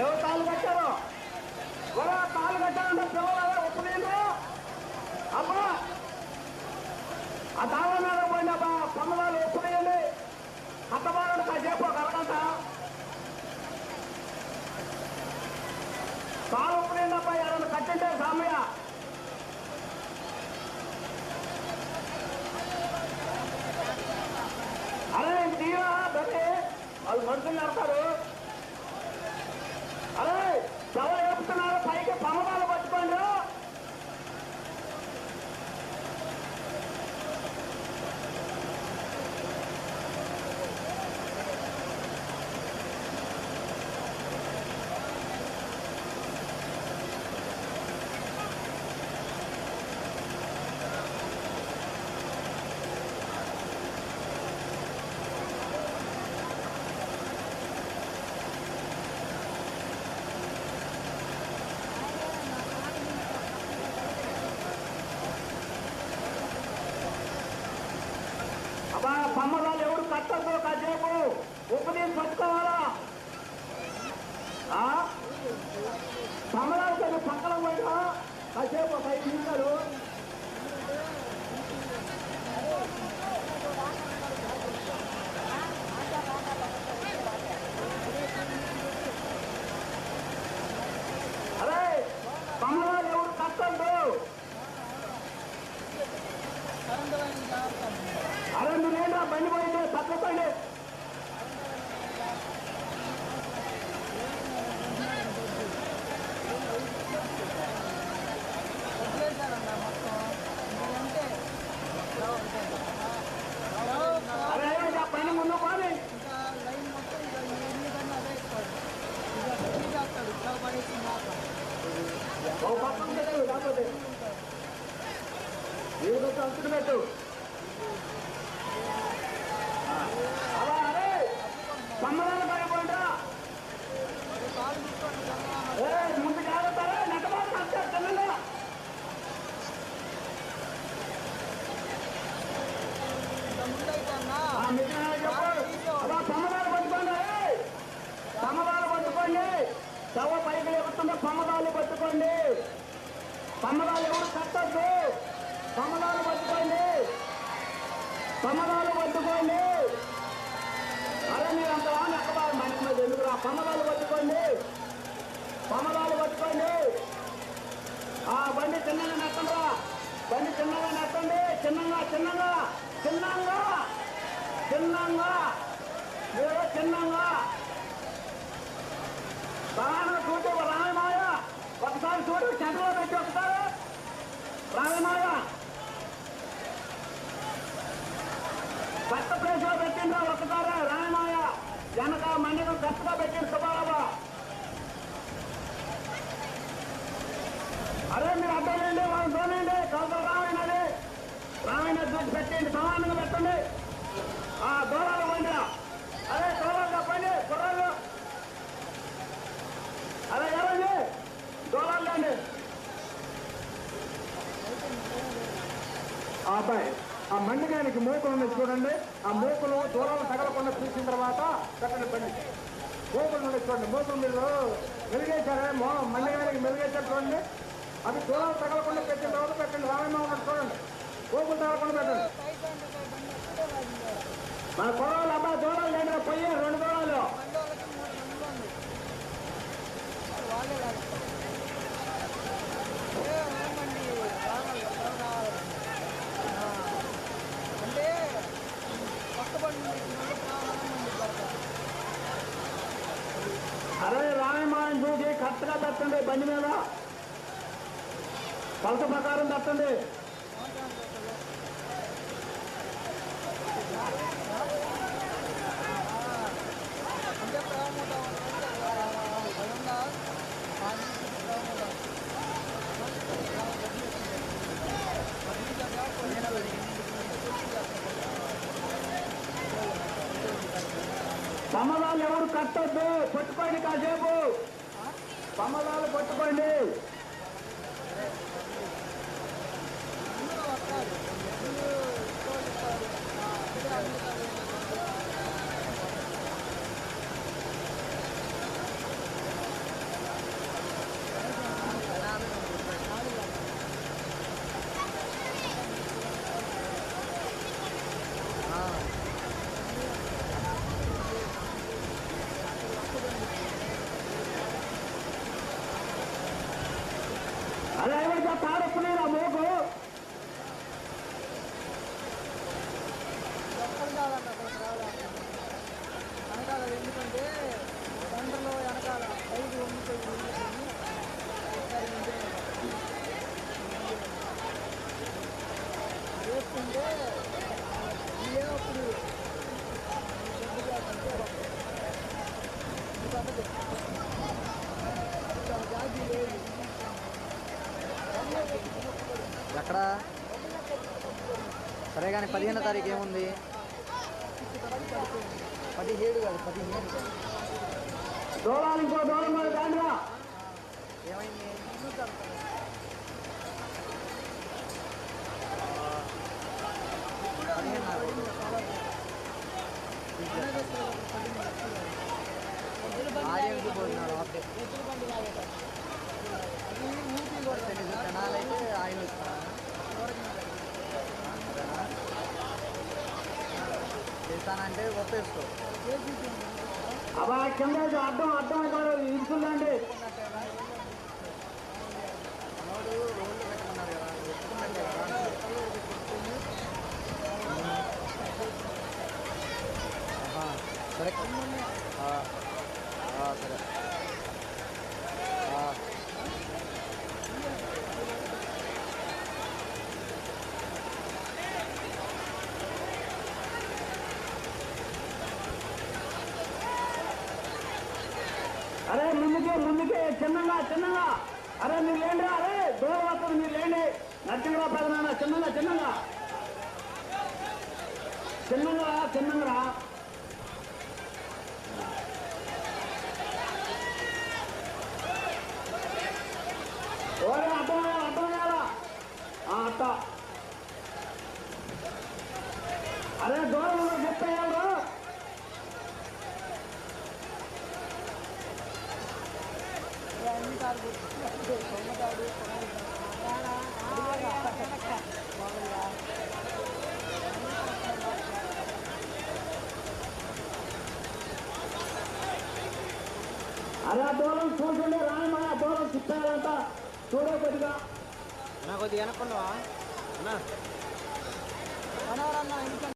ఎవరు తాళ్ళు కట్టారు ఎవరో తాళ్ళు కట్టారంటే పిల్లలు ఎవరు ఒప్పలేదు అబ్బా ఆ తాళ్ళ మీద పోయిన పొందవాళ్ళు ఒప్పలేయండి అత్తబారుడు కాసేపు కలగంట తాళ్ళు ఒప్పులేండి అబ్బా ఎవరైనా కట్టింటే సామయ్య. అరే తీరా బట్టి వాళ్ళు మనుషులు నడతారు అరే ఎవరు వేపుతున్నారు పైకి పమదాలు పట్టుకోండి అబ్బా పమ్మదాలు ఎవరు కట్టద్దు కాసేపు ఉప్పు తీసి పట్టుకోవాలా ఆ? పమ్మదాలు కొంచెం పక్కన పోయినా కాసేపు ఒక ఐదు నిమిషాలు అరే పమ్మదాలు ఎవరు కట్టద్దు అరే మీరేంటా బండి పోయింది తప్పకండి అరే ఆ బండి ముందు పోని ఓ పక్కన పెట్టు కాకపోతే నీకు అంచుడు పెట్టు ముందు జాగ్రత్తారా నెట్టబాటు వచ్చారు తెల్లంగా ఆ పట్టుకోండి ఏయ్! పట్టుకోండి తవ పైకి ఎక్కుతున్న సమ్మరాలు పట్టుకోండి సమ్మరాలు ఎవరు కట్టద్దు? సమ్మరాలు పట్టుకోండి. సమ్మరాలు పట్టుకోండి. అరే మీరు అంత వాడిని ఎక్కబారు? మనిషి మీద ఎందుకురా? పమ్మదాలు పట్టుకోండి. పమ్మదాలు పట్టుకోండి. ఆ బండి చిన్నగా నెట్టండిరా బండి చిన్నగా నెట్టండి. చిన్నగా చిన్నగా చిన్నంగా చిన్నంగా. మీరు చిన్నంగా. ఒకసారి చూడు సెంటర్లో పెట్టి ఒకసారి. రాయమాయ కొత్త ప్లేస్లో పెట్టిండ్రా ఒకసారి రాయమాయ వెనక మండలం కొత్తగా పెట్టింది సుబ్బారావు. అరే మీరు అడ్డండి చూసి పెట్టండి సమానంగా పెట్టండి. ఆ దూరాలు పోయినా అరే దూరాలు చెప్పండి కుర్రాళ్ళు అరే ఎవరండి దూరాలు లేండి ఆ అబ్బాయి ఆ మండగానికి మూకలు ఉన్నది చూడండి ఆ మూకలు దూరాలు తగలకుండా చూసిన తర్వాత పెట్టండి బండి. మూకలు ఉన్నది చూడండి. మూకలు మీరు మెరుగేశారే మో మండగానికి మెరుగేశారు చూడండి. అవి దూరాలు తగలకుండా పెట్టిన తర్వాత పెట్టండి. రామేమో ఉన్నది చూడండి. మూకలు తగలకుండా పెట్టండి. మన కుర్రాళ్ళు అబ్బా దూరాలు లేండి పోయి రెండు దూరాలు అంటే కొత్త బండి కావాలండి అరే రాయమాయని చూసి కరెక్ట్గా తట్టండి బండి మీద. కొలత ప్రకారం తట్టండి అంటే ఎవరు కట్టద్దు పట్టుకోండి కాసేపు. సమ్మదాలు పట్టుకోండి. సరే కానీ పదిహేనో తారీఖు ఏముంది? పదిహేడు కాదు పదిహేను. ఏమైంది? ఆర్యంకి పోతున్నాడు జనాలైతే ఆయన వస్తున్నారు చేస్తానంటే ఒప్పేసుకో. అబ్బా కింద రోడ్లు పెట్టమన్నారు కదా కదా ఆహా, సరే. సరే ఆ. అరే ముందుకే చిన్నగా చిన్నగా. అరే మీరు లేండి అరే దూరం వస్తుంది మీరు లేండి. నరసింహరావు పెదనాన్న చిన్నగా చిన్నగా. చిన్నగా చిన్నగా ఓరే అర్థం అర్థం కాదా అట్ట అరే దూరం అరే ఆ దూరం చూడండి రాయమా దూరం తిప్పాలంట చూడే కొద్దిగా కొద్దిగా ఇంకా